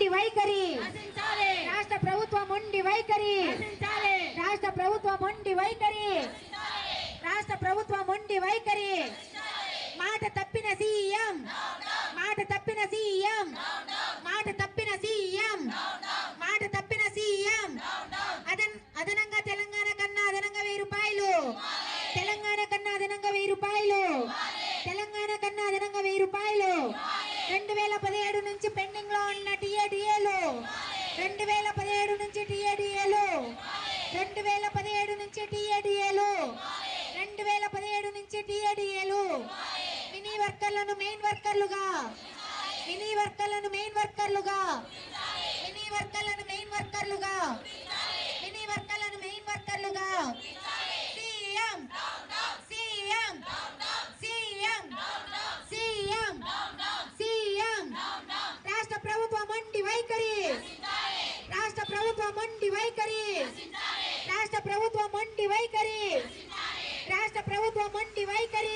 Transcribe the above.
మొండి వైఖరి. రాష్ట్ర ప్రభుత్వ మొండి వైఖరి. రాష్ట్ర ప్రభుత్వ మొండి వైఖరి. రాష్ట్ర ప్రభుత్వ మొండి వైఖరి. మాట తప్పిన సీఎం. మాట తప్పిన సీఎం. మాట తప్పిన సీఎం. మాట తప్పిన సీఎం. అదన్ అదనంగా తెలంగాణ కన్నా అదనంగా వెయ్యి రూపాయలు. తెలంగాణ కన్నా అదనంగా వెయ్యి రూపాయలు. తెలంగాణ కన్నా అదనంగా వెయ్యి రూపాయలు. రెండు వేల పదిహేడు నుంచి పెండింగ్లో ఉన్న టీఏడిఏలు రెండు వేల పదిహేడు నుంచి టీఏడిఏలు. రెండు వేల పదిహేడు నుంచి టీఏడిఏలు. రెండు వేల పదిహేడు నుంచి టీఏడిఏలు. మినీ వర్కర్లను మెయిన్ వర్కర్లుగా. మినీ వర్కర్లను మెయిన్ వర్కర్లుగా మినీ వర్కర్లను మెయిన్ వర్కర్లుగా మినీ వర్కర్లను main వర్కర్లుగా CM CM CM CM CM రాష్ట్ర ప్రభుత్వ మొండి వైఖరి రాష్ట్ర ప్రభుత్వ మొండి వైఖరి. రాష్ట్ర ప్రభుత్వ మొండి వైఖరి. రాష్ట్ర ప్రభుత్వ మొండి వైఖరి.